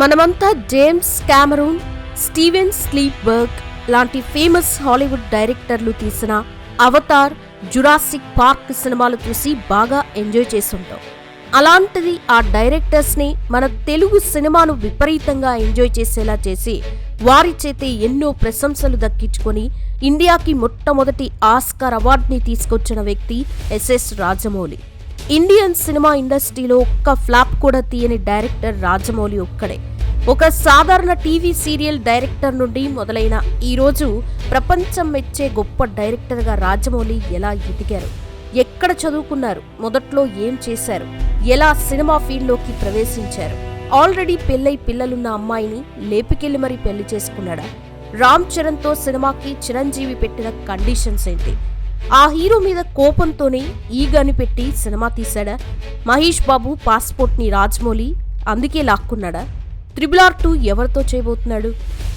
మనమంతా James Cameron Steven స్లీప్బర్గ్ లాంటి famous Hollywood డైరెక్టర్లు తీసిన అవతార్ జురాసిక్ పార్క్ సినిమాలు చూసి బాగా ఎంజాయ్ చేస్తుంటాం. అలాంటిది ఆ డైరెక్టర్స్ని మన తెలుగు సినిమాను విపరీతంగా ఎంజాయ్ చేసేలా చేసి వారి చేతే ఎన్నో ప్రశంసలు దక్కించుకొని ఇండియాకి మొట్టమొదటి ఆస్కార్ అవార్డుని తీసుకొచ్చిన వ్యక్తి ఎస్ఎస్ రాజమౌళి. ఇండియన్ సినిమా ఇండస్ట్రీలో ఒక్క ఫ్లాప్ కూడా తీయని డైరెక్టర్ రాజమౌళి ఒక్కడే. ఒక సాధారణ టీవీ సీరియల్ డైరెక్టర్ నుండి మొదలైన ఈరోజు ప్రపంచం మెచ్చే గొప్ప డైరెక్టర్గా రాజమౌళి ఎలా ఎదిగారు? ఎక్కడ చదువుకున్నారు? మొదట్లో ఏం చేశారు? ఎలా సినిమా ఫీల్డ్లోకి ప్రవేశించారు? ఆల్రెడీ పెళ్ళై పిల్లలున్న అమ్మాయిని లేపికెళ్ళి మరీ పెళ్ళి చేసుకున్నాడా? రామ్ చరణ్తో సినిమాకి చిరంజీవి పెట్టిన కండిషన్స్ ఏంటి? ఆ హీరో మీద కోపంతోనే ఈగని పెట్టి సినిమా తీశాడా? మహేష్ బాబు పాస్పోర్ట్ని రాజమౌళి అందుకే లాక్కున్నాడా? త్రిబుల్ ఆర్ టూ ఎవరితో చేయబోతున్నాడు?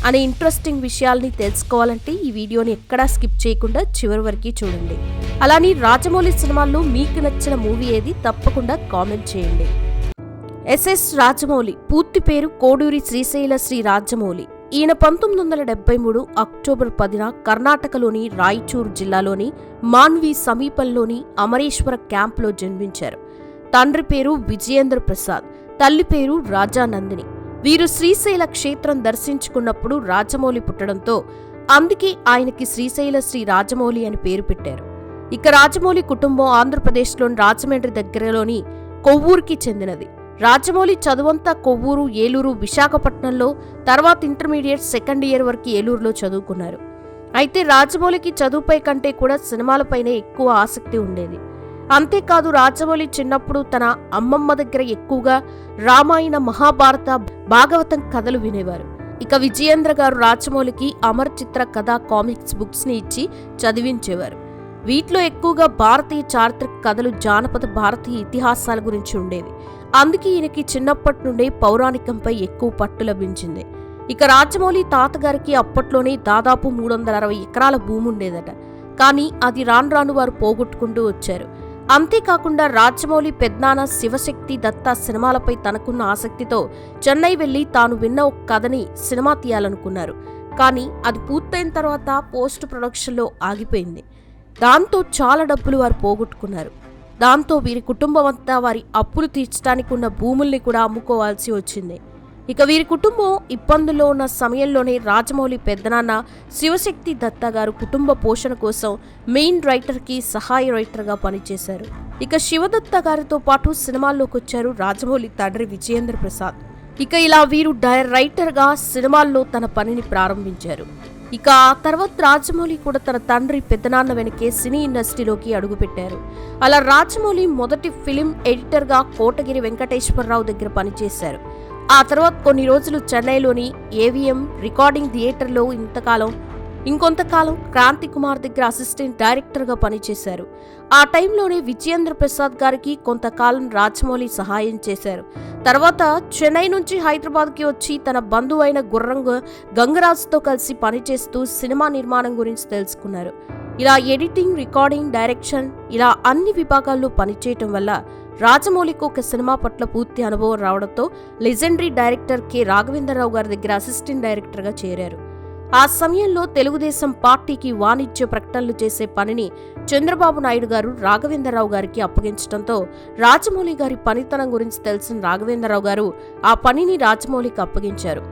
అనే ఇంట్రెస్టింగ్ విషయాల్ని తెలుసుకోవాలంటే ఈ వీడియోని ఎక్కడా స్కిప్ చేయకుండా చివరి వరకు చూడండి. అలానే రాజమౌళి సినిమాల్లో మీకు నచ్చిన మూవీ ఏది తప్పకుండా కామెంట్ చేయండి. ఎస్ఎస్ రాజమౌళి పూర్తి పేరు కోడూరి శ్రీశైల శ్రీ రాజమౌళి. ఈయన పంతొమ్మిది వందల డెబ్బై మూడు అక్టోబర్ పదిన కర్ణాటకలోని రాయచూర్ జిల్లాలోని మాన్వి సమీపంలోని అమరేశ్వర క్యాంప్లో జన్మించారు. తండ్రి పేరు విజయేంద్ర ప్రసాద్ తల్లి పేరు రాజానందిని. వీరు శ్రీశైల క్షేత్రం దర్శించుకున్నప్పుడు రాజమౌళి పుట్టడంతో అందుకే ఆయనకి శ్రీశైల శ్రీ రాజమౌళి అని పేరు పెట్టారు. ఇక రాజమౌళి కుటుంబం ఆంధ్రప్రదేశ్లోని రాజమండ్రి దగ్గరలోని కొవ్వూరుకి చెందినది. రాజమౌళి చదువంతా కొవ్వూరు ఏలూరు విశాఖపట్నంలో తర్వాత ఇంటర్మీడియట్ సెకండ్ ఇయర్ వరకు ఏలూరులో చదువుకున్నారు. అయితే రాజమౌళికి చదువుపై కంటే కూడా సినిమాలపైనే ఎక్కువ ఆసక్తి ఉండేది. అంతేకాదు రాజమౌళి చిన్నప్పుడు తన అమ్మమ్మ దగ్గర ఎక్కువగా రామాయణ మహాభారత భాగవతం కథలు వినేవారు. ఇక విజయేంద్ర గారు రాజమౌళికి అమర్ చిత్ర కథ కామిక్స్ బుక్స్ని ఇచ్చి చదివించేవారు. వీటిలో ఎక్కువగా భారతీయ చారిత్రక కథలు జానపద భారతీయ ఇతిహాసాల గురించి ఉండేవి. అందుకే ఈయనకి చిన్నప్పటి నుండే పౌరాణికంపై ఎక్కువ పట్టు లభించింది. ఇక రాజమౌళి తాతగారికి అప్పట్లోనే దాదాపు మూడు వందల అరవై ఎకరాల భూమి ఉండేదట. కానీ అది రాను రాను వారు పోగొట్టుకుంటూ వచ్చారు. అంతేకాకుండా రాజమౌళి పెద్నాన్న శివశక్తి దత్త సినిమాలపై తనకున్న ఆసక్తితో చెన్నై వెళ్ళి తాను విన్న ఒక కథని సినిమా తీయాలనుకున్నారు. కానీ అది పూర్తయిన తర్వాత పోస్ట్ ప్రొడక్షన్లో ఆగిపోయింది. దాంతో చాలా డబ్బులు వారు పోగొట్టుకున్నారు. దాంతో వీరి కుటుంబం అంతా వారి అప్పులు తీర్చడానికి ఉన్న భూముల్ని కూడా అమ్ముకోవాల్సి వచ్చింది. ఇక వీరి కుటుంబం ఇబ్బందుల్లో ఉన్న సమయంలోనే రాజమౌళి పెద్దనాన్న శివశక్తి దత్తా గారు కుటుంబ పోషణ కోసం మెయిన్ రైటర్కి సహాయ రైటర్గా పనిచేశారు. ఇక శివదత్త గారితో పాటు సినిమాల్లోకి వచ్చారు రాజమౌళి తండ్రి విజయేంద్ర ప్రసాద్. ఇక ఇలా వీరు డై రైటర్గా సినిమాల్లో తన పనిని ప్రారంభించారు. ఇక ఆ తర్వాత రాజమౌళి కూడా తన తండ్రి పెద్దనాన్న వెనకే సినీ ఇండస్ట్రీలోకి అడుగుపెట్టారు. అలా రాజమౌళి మొదటి ఫిలిం ఎడిటర్గా కోటగిరి వెంకటేశ్వరరావు దగ్గర పనిచేశారు. ఆ తర్వాత కొన్ని రోజులు చెన్నైలోని ఏవిఎం రికార్డింగ్ థియేటర్లో ఇంతకాలం ఇంకొంతకాలం క్రాంతి కుమార్ దగ్గర అసిస్టెంట్ డైరెక్టర్గా పనిచేశారు. ఆ టైంలోనే విజయేంద్ర ప్రసాద్ గారికి కొంతకాలం రాజమౌళి సహాయం చేశారు. తర్వాత చెన్నై నుంచి హైదరాబాద్కి వచ్చి తన బంధువు అయిన గంగరాజుతో కలిసి పనిచేస్తూ సినిమా నిర్మాణం గురించి తెలుసుకున్నారు. ఇలా ఎడిటింగ్ రికార్డింగ్ డైరెక్షన్ ఇలా అన్ని విభాగాల్లో పనిచేయటం వల్ల రాజమౌళికి ఒక సినిమా పట్ల పూర్తి అనుభవం రావడంతో లెజెండరీ డైరెక్టర్ కె. రాఘవేంద్రరావు గారి దగ్గర అసిస్టెంట్ డైరెక్టర్గా చేరారు. ఆ సమయంలో తెలుగుదేశం పార్టీకి వాణిజ్య ప్రకటనలు చేసే పనిని చంద్రబాబు నాయుడు గారు రాఘవేంద్రరావు గారికి అప్పగించడంతో రాజమౌళి గారి పనితనం గురించి తెలిసిన రాఘవేంద్రరావు గారు ఆ పనిని రాజమౌళికి అప్పగించారు.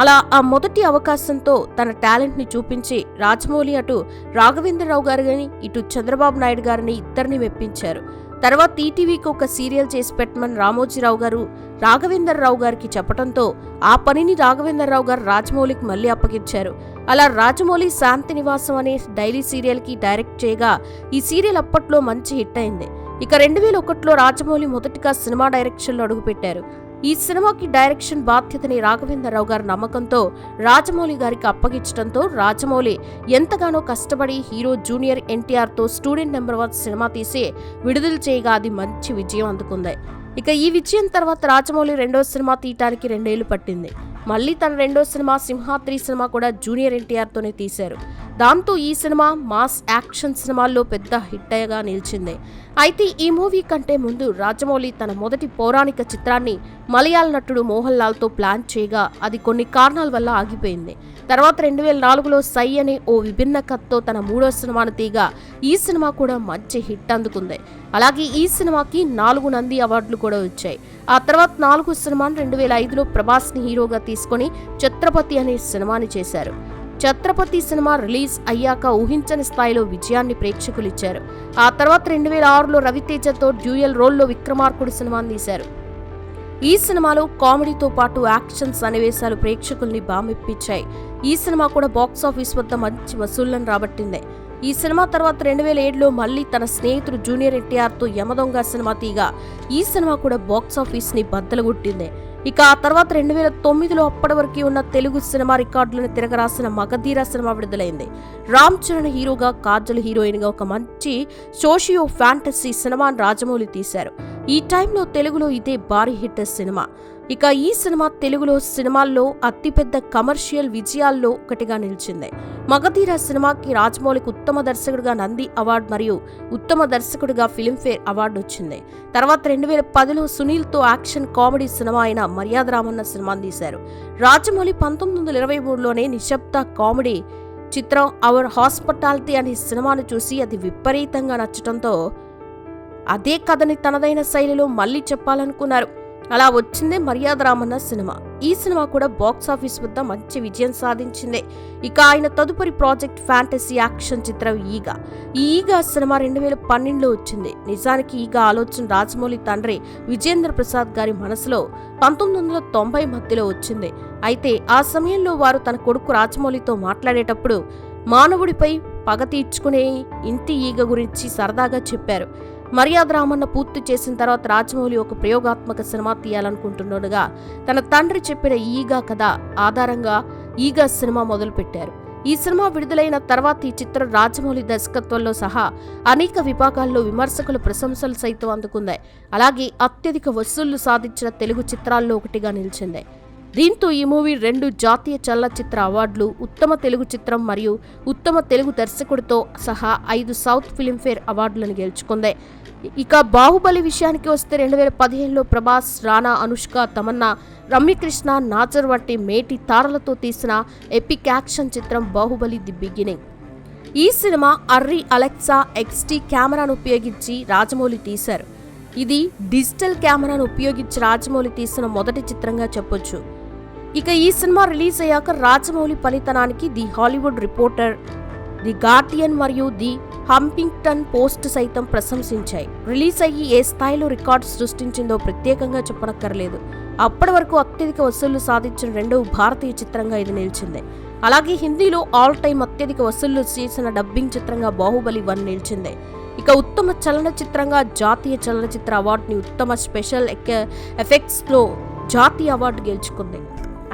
అలా ఆ మొదటి అవకాశంతో తన టాలెంట్ని చూపించి రాజమౌళి అటు రాఘవేంద్రరావు గారిని ఇటు చంద్రబాబు నాయుడు గారిని ఇద్దరిని మెప్పించారు. తర్వాత ఈటీవీకి ఒక సీరియల్ చేసి పెట్టమని రామోజీరావు గారు రాఘవేంద్రరావు గారికి చెప్పడంతో ఆ పనిని రాఘవేంద్రరావు గారు రాజమౌళికి మళ్ళీ అప్పగించారు. అలా రాజమౌళి శాంతి నివాసం అనే డైలీ సీరియల్కి డైరెక్ట్ చేయగా ఈ సీరియల్ అప్పట్లో మంచి హిట్ అయింది. ఇక రెండు వేల ఒకటిలో రాజమౌళి మొదటిగా సినిమా డైరెక్షన్లో అడుగుపెట్టారు. ఈ సినిమాకి డైరెక్షన్ బాధ్యతని రాఘవేంద్రరావు గారి నమ్మకంతో రాజమౌళి గారికి అప్పగించడంతో రాజమౌళి ఎంతగానో కష్టపడి హీరో జూనియర్ ఎన్టీఆర్తో స్టూడెంట్ నెంబర్ వన్ సినిమా తీసి విడుదల చేయగా అది మంచి విజయం అందుకుంది. ఇక ఈ విజయం తర్వాత రాజమౌళి రెండో సినిమా తీయటానికి రెండేళ్ళు పట్టింది. మళ్ళీ తన రెండో సినిమా సింహాద్రి సినిమా కూడా జూనియర్ ఎన్టీఆర్తోనే తీశారు. దాంతో ఈ సినిమా మాస్ యాక్షన్ సినిమాల్లో పెద్ద హిట్గా నిలిచింది. అయితే ఈ మూవీ కంటే ముందు రాజమౌళి తన మొదటి పౌరాణిక చిత్రాన్ని మలయాళ నటుడు మోహన్ లాల్తో ప్లాన్ చేయగా అది కొన్ని కారణాల వల్ల ఆగిపోయింది. తర్వాత రెండు వేల నాలుగులో సై అనే ఓ విభిన్న కథతో తన మూడో సినిమాను తీగా ఈ సినిమా కూడా మంచి హిట్ అందుకుంది. అలాగే ఈ సినిమాకి నాలుగు నంది అవార్డులు కూడా వచ్చాయి. ఆ తర్వాత నాలుగు సినిమాను రెండు వేల ఐదులో ప్రభాస్ని హీరోగా తీసుకొని ఛత్రపతి అనే సినిమాని చేశారు. ఛత్రపతి సినిమా రిలీజ్ అయ్యాక ఊహించని స్థాయిలో విజయాన్ని ప్రేక్షకులు ఇచ్చారు ఆ తర్వాత రెండు వేల ఆరులో రవితేజతో డ్యూయల్ రోల్లో విక్రమార్కుడు సినిమా తీశారు. ఈ సినిమాలో కామెడీతో పాటు యాక్షన్ సన్నివేశాలు ప్రేక్షకుల్ని బామెప్పించాయి. ఈ సినిమా కూడా బాక్సాఫీస్ వద్ద మంచి వసూళ్ళను రాబట్టింది. ఈ సినిమా తర్వాత రెండు వేల ఏడులో మళ్ళీ తన స్నేహితుడు జూనియర్ ఎన్టీఆర్తో యమదొంగ సినిమా తీగా ఈ సినిమా కూడా బాక్సాఫీస్ని బద్దలుగొట్టింది. ఇక ఆ తర్వాత రెండు వేల తొమ్మిదిలో అప్పటి వరకు ఉన్న తెలుగు సినిమా రికార్డులను తిరగరాసిన మగధీర సినిమా విడుదలైంది. రామ్ చరణ్ హీరోగా కాజల్ హీరోయిన్గా ఒక మంచి సోషియో ఫ్యాంటసీ సినిమాను రాజమౌళి తీశారు. ఈ టైంలో తెలుగులో ఇదే భారీ హిట్ సినిమా. ఇక ఈ సినిమా తెలుగులో సినిమాల్లో అతిపెద్ద కమర్షియల్ విజయాల్లో ఒకటిగా నిలిచింది. మగధీర సినిమాకి రాజమౌళికి ఉత్తమ దర్శకుడిగా నంది అవార్డు మరియు ఉత్తమ దర్శకుడిగా ఫిలింఫేర్ అవార్డు వచ్చింది. తర్వాత రెండు వేల పదిలో సునీల్తో యాక్షన్ కామెడీ సినిమా అయిన మర్యాద రామన్న సినిమాని తీశారు. రాజమౌళి పంతొమ్మిది వందల ఇరవై మూడులోనే నిశ్శబ్ద కామెడీ చిత్రం అవర్ హాస్పిటాలిటీ అనే సినిమాను చూసి అది విపరీతంగా నచ్చటంతో అదే కథని తనదైన శైలిలో మళ్ళీ చెప్పాలనుకున్నారు. అలా వచ్చిందే మర్యాద రామన్న సినిమా. ఈ సినిమా కూడా బాక్స్ ఆఫీస్ వద్ద మంచి విజయం సాధించింది. ఇక ఆయన తదుపరి ప్రాజెక్ట్ ఫ్యాంటసీ యాక్షన్ చిత్రం ఈగ. ఈ ఈగ సినిమా రెండు వేల పన్నెండులో వచ్చింది. నిజానికి ఈగ ఆలోచన రాజమౌళి తండ్రి విజేంద్ర ప్రసాద్ గారి మనసులో పంతొమ్మిది వందల తొంభై మధ్యలో వచ్చింది. అయితే ఆ సమయంలో వారు తన కొడుకు రాజమౌళితో మాట్లాడేటప్పుడు మానవుడిపై పగ తీర్చుకునే ఇంటి ఈగ గురించి సరదాగా చెప్పారు. మర్యాద రామన్న పూర్తి చేసిన తర్వాత రాజమౌళి ఒక ప్రయోగాత్మక సినిమా తీయాలనుకుంటుండగా తన తండ్రి చెప్పిన ఈగా కథ ఆధారంగా ఈగా సినిమా మొదలుపెట్టారు. ఈ సినిమా విడుదలైన తర్వాత ఈ చిత్రం రాజమౌళి దర్శకత్వంలో సహా అనేక విభాగాల్లో విమర్శకుల ప్రశంసలు సైతం అందుకుంది. అలాగే అత్యధిక వసూళ్ళు సాధించిన తెలుగు చిత్రాల్లో ఒకటిగా నిలిచింది. దీంతో ఈ మూవీ రెండు జాతీయ చలనచిత్ర అవార్డులు ఉత్తమ తెలుగు చిత్రం మరియు ఉత్తమ తెలుగు దర్శకుడితో సహా ఐదు సౌత్ ఫిల్మ్ఫేర్ అవార్డులను గెలుచుకుంది. ఇక బాహుబలి విషయానికి వస్తే రెండు వేల పదిహేనులో ప్రభాస్ రానా అనుష్క తమన్నా రమ్యకృష్ణ నాజర్ వంటి మేటి తారలతో తీసిన ఎపిక్ యాక్షన్ చిత్రం బాహుబలి ది బిగినింగ్. ఈ సినిమా అర్రి అలెక్సా ఎక్స్టీ కెమెరాను ఉపయోగించి రాజమౌళి తీశారు. ఇది డిజిటల్ కెమెరాను ఉపయోగించి రాజమౌళి తీసిన మొదటి చిత్రంగా చెప్పొచ్చు. ఇక ఈ సినిమా రిలీజ్ అయ్యాక Rajamouli పనితనానికి the Hollywood Reporter the Guardian మరియు ది హంపింగ్టన్ పోస్ట్ సైతం ప్రశంసించాయి. రిలీజ్ అయ్యి ఏ స్థాయిలో రికార్డు సృష్టించిందో ప్రత్యేకంగా చెప్పనక్కర్లేదు. అప్పటి వరకు అత్యధిక వసూళ్ళు సాధించిన రెండవ భారతీయ చిత్రంగా ఇది నిలిచింది. అలాగే హిందీలో ఆల్ టైమ్ అత్యధిక వసూళ్ళు చేసిన డబ్బింగ్ చిత్రంగా బాహుబలి వన్ నిలిచింది. ఇక ఉత్తమ చలనచిత్రంగా జాతీయ చలనచిత్ర అవార్డుని ఉత్తమ స్పెషల్ ఎఫెక్ట్స్లో జాతీయ అవార్డు గెలుచుకుంది.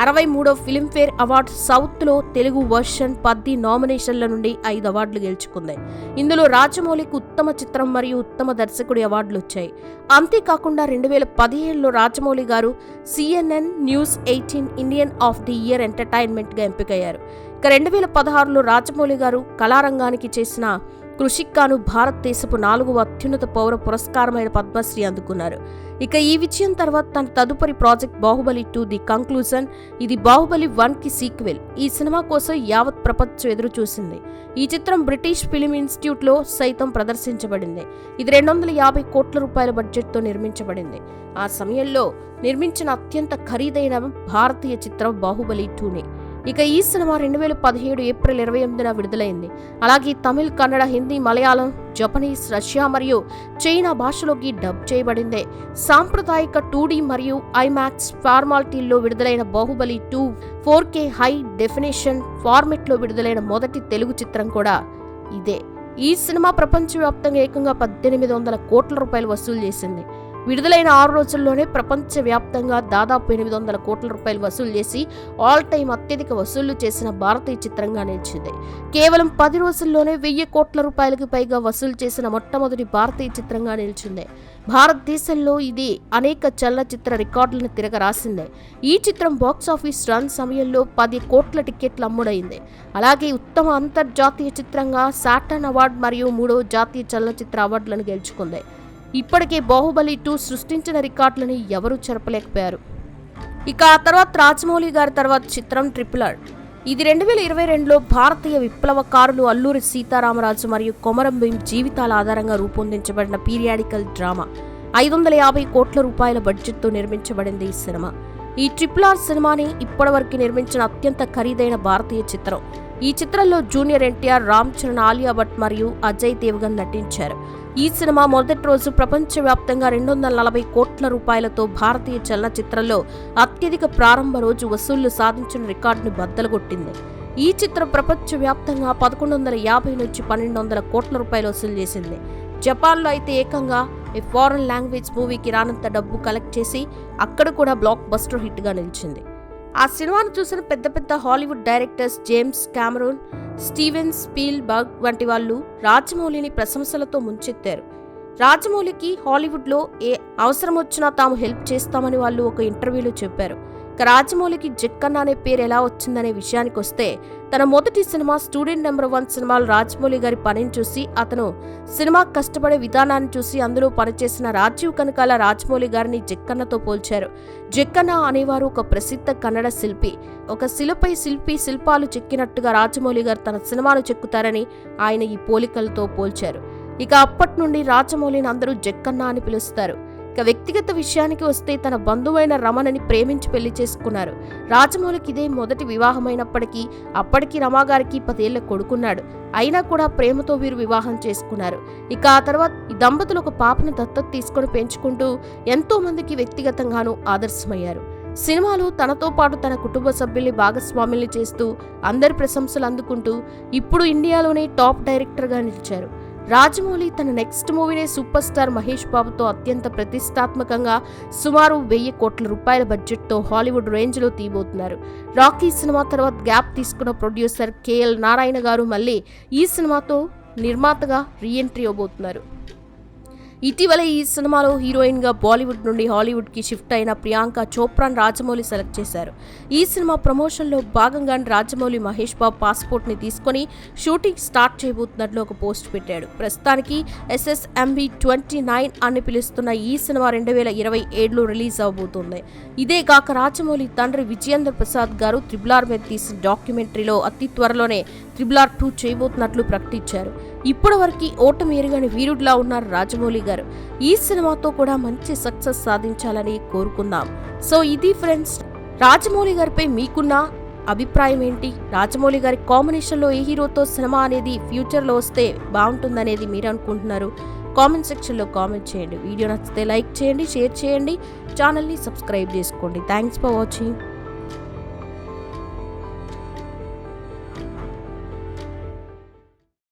అరవై మూడో ఫిలింఫేర్ అవార్డు సౌత్లో తెలుగు వర్షన్ పద్ది నామినేషన్ల నుండి ఐదు అవార్డులు గెలుచుకుంది. ఇందులో రాజమౌళికి ఉత్తమ చిత్రం మరియు ఉత్తమ దర్శకుడి అవార్డులు వచ్చాయి. అంతేకాకుండా రెండు వేల పదిహేడులో Rajamouli garu CNN news eighteen Indian of the year ఎంటర్టైన్మెంట్గా ఎంపికయ్యారు. ఇక రెండు వేల పదహారులో రాజమౌళి గారు కళారంగానికి చేసిన కృషిక్కాను భారతదేశపు నాలుగవ అత్యున్నత పౌర పురస్కారమైన పద్మశ్రీ అందుకున్నారు. ఇక ఈ విజయం తర్వాత తన తదుపరి project Baahubali two the conclusion ఇది బాహుబలి వన్కి సీక్వెల్. ఈ సినిమా కోసం యావత్ ప్రపంచం ఎదురు చూసింది ఈ చిత్రం బ్రిటిష్ ఫిలిం ఇన్స్టిట్యూట్లో సైతం ప్రదర్శించబడింది. ఇది రెండు వందల యాభై కోట్ల రూపాయల బడ్జెట్తో నిర్మించబడింది. ఆ సమయంలో నిర్మించిన అత్యంత ఖరీదైన భారతీయ చిత్రం బాహుబలి టూనే. ఇక ఈ సినిమా రెండు వేల పదిహేడు ఏప్రిల్ ఇరవై ఎనిమిదిన విడుదలైంది. అలాగే తమిళ్ కన్నడ హిందీ మలయాళం జపనీస్ రష్యా మరియు చైనా భాషలోకి డబ్ చేయబడింది. సాంప్రదాయిక టూ మరియు ఐమాక్స్ ఫార్మాలిటీల్లో విడుదలైన Baahubali two four K high definition ఫార్మెట్లో విడుదలైన మొదటి తెలుగు చిత్రం కూడా ఇదే. ఈ సినిమా ప్రపంచవ్యాప్తంగా ఏకంగా పద్దెనిమిది వందల కోట్ల రూపాయలు వసూలు చేసింది. విడుదలైన ఆరు రోజుల్లోనే ప్రపంచవ్యాప్తంగా దాదాపు ఎనిమిది వందల కోట్ల రూపాయలు వసూలు చేసి ఆల్ టైం అత్యధిక వసూళ్ళు చేసిన భారతీయ చిత్రంగా నిలిచింది. కేవలం పది రోజుల్లోనే వెయ్యి కోట్ల రూపాయలకు పైగా వసూలు చేసిన మొట్టమొదటి భారతీయ చిత్రంగా నిలిచింది. భారతదేశంలో ఇది అనేక చలనచిత్ర రికార్డులను తిరగరాసిందే. ఈ చిత్రం బాక్సాఫీస్ రన్ సమయంలో పది కోట్ల టికెట్లు అమ్ముడైంది. అలాగే ఉత్తమ అంతర్జాతీయ చిత్రంగా సాటర్న్ అవార్డు మరియు మూడవ జాతీయ చలనచిత్ర అవార్డులను గెలుచుకుంది. ఇప్పటికే బాహుబలి టూ సృష్టించిన రికార్డులని ఎవరూ చెరపలేకపోయారు. ఇక ఆ తర్వాత రాజమౌళి గారి తర్వాత చిత్రం ట్రిపుల్ ఆర్. ఇది రెండు వేల ఇరవై రెండులో భారతీయ విప్లవకారులు అల్లూరి సీతారామరాజు మరియు కొమరం భీం జీవితాల ఆధారంగా రూపొందించబడిన పీరియాడికల్ డ్రామా. ఐదు వందల యాభై కోట్ల రూపాయల బడ్జెట్తో నిర్మించబడింది ఈ సినిమా. ఈ ట్రిపుల్ ఆర్ సినిమాని ఇప్పటివరకు నిర్మించిన అత్యంత ఖరీదైన భారతీయ చిత్రం. ఈ చిత్రంలో జూనియర్ ఎన్టీఆర్ రామ్ చరణ్ ఆలియా భట్ మరియు అజయ్ దేవగన్ నటించారు. ఈ సినిమా మొదటి రోజు ప్రపంచవ్యాప్తంగా రెండు వందల నలభై కోట్ల రూపాయలతో భారతీయ చలనచిత్రంలో అత్యధిక ప్రారంభ రోజు వసూళ్ళు సాధించిన రికార్డును బద్దలుగొట్టింది. ఈ చిత్రం ప్రపంచవ్యాప్తంగా పదకొండు వందల యాభై నుంచి పన్నెండు వందల కోట్ల రూపాయలు వసూలు చేసింది. జపాన్లో అయితే ఏకంగా ఈ ఫారెన్ లాంగ్వేజ్ మూవీకి రానంత డబ్బు కలెక్ట్ చేసి అక్కడ కూడా బ్లాక్ బస్టర్ హిట్గా నిలిచింది. ఆ సినిమాను చూసిన పెద్ద పెద్ద Hollywood directors James Cameron Steven Spielberg వంటి వాళ్ళు రాజమౌళిని ప్రశంసలతో ముంచెత్తారు. రాజమౌళికి హాలీవుడ్లో ఏ అవసరం వచ్చినా తాము హెల్ప్ చేస్తామని వాళ్ళు ఒక ఇంటర్వ్యూలో చెప్పారు. రాజమౌళికి జక్కన్న అనే పేరు ఎలా వచ్చిందనే విషయానికి వస్తే తన మొదటి సినిమా స్టూడెంట్ నెంబర్ వన్ సినిమాలో రాజమౌళి గారి పనిని చూసి అతను సినిమా కష్టపడే విధానాన్ని చూసి అందులో పనిచేసిన రాజీవ్ కనకాల రాజమౌళి గారిని జక్కన్నతో పోల్చారు. జక్కన్న అనేవారు ఒక ప్రసిద్ధ కన్నడ శిల్పి. ఒక శిలపై శిల్పి శిల్పాలు చెక్కినట్టుగా రాజమౌళి గారు తన సినిమాను చెక్కుతారని ఆయన ఈ పోలికలతో పోల్చారు. ఇక అప్పటి నుండి రాజమౌళిని అందరూ జక్కన్న అని పిలుస్తారు. ఇక వ్యక్తిగత విషయానికి వస్తే తన బంధువైన రమణని ప్రేమించి పెళ్ళి చేసుకున్నారు. రాజమౌళికి ఇదే మొదటి వివాహమైనప్పటికీ అప్పటికి రమాగారికి పదేళ్ళ కొడుకున్నాడు. అయినా కూడా ప్రేమతో వీరు వివాహం చేసుకున్నారు. ఇక ఆ తర్వాత ఈ దంపతులు ఒక పాపను దత్తత తీసుకొని పెంచుకుంటూ ఎంతో మందికి వ్యక్తిగతంగానూ ఆదర్శమయ్యారు. సినిమాలో తనతో పాటు తన కుటుంబ సభ్యుల్ని భాగస్వాముల్ని చేస్తూ అందరి ప్రశంసలు అందుకుంటూ ఇప్పుడు ఇండియాలోనే టాప్ డైరెక్టర్గా నిలిచారు. రాజమౌళి తన నెక్స్ట్ మూవీనే సూపర్ స్టార్ మహేష్ బాబుతో అత్యంత ప్రతిష్టాత్మకంగా సుమారు వెయ్యి కోట్ల రూపాయల బడ్జెట్తో హాలీవుడ్ రేంజ్లో తీయబోతున్నారు. రాకీ సినిమా తర్వాత గ్యాప్ తీసుకున్న ప్రొడ్యూసర్ కేఎల్ నారాయణ గారు మళ్ళీ ఈ సినిమాతో నిర్మాతగా రీఎంట్రీ ఇవ్వబోతున్నారు ఇటీవల ఈ సినిమాలో హీరోయిన్గా బాలీవుడ్ నుండి హాలీవుడ్కి షిఫ్ట్ అయిన ప్రియాంక చోప్రాన్ రాజమౌళి సెలెక్ట్ చేశారు. ఈ సినిమా ప్రమోషన్లో భాగంగానే భాగంగా రాజమౌళి మహేష్ బాబు పాస్పోర్ట్ని తీసుకొని షూటింగ్ స్టార్ట్ చేయబోతున్నట్లు ఒక పోస్ట్ పెట్టాడు. ప్రస్తుతానికి ఎస్ఎస్ఎంబి ట్వంటీ నైన్ అని పిలుస్తున్న ఈ సినిమా రెండు వేల ఇరవై ఏడులో రిలీజ్ అవబోతుంది. ఇదే కాక రాజమౌళి తండ్రి విజయేంద్ర ప్రసాద్ గారు త్రిబులార్ మీద తీసిన డాక్యుమెంటరీలో అతి త్వరలోనే త్రిబులార్ టూ చేయబోతున్నట్లు ప్రకటించారు. ఇప్పటివరకు ఓటమి ఎరుగని వీరుడిలా ఉన్నారు రాజమౌళి గారు. ఈ సినిమాతో కూడా మంచి సక్సెస్ సాధించాలని కోరుకుందాం. సో ఇది ఫ్రెండ్స్ రాజమౌళి గారిపై మీకున్న అభిప్రాయం ఏంటి? రాజమౌళి గారి కాంబినేషన్లో ఏ హీరోతో సినిమా అనేది ఫ్యూచర్లో వస్తే బాగుంటుందనేది మీరు అనుకుంటున్నారు? కామెంట్ సెక్షన్లో కామెంట్ చేయండి. వీడియో నచ్చితే లైక్ చేయండి షేర్ చేయండి. ఛానల్ని సబ్స్క్రైబ్ చేసుకోండి. Thanks for watching.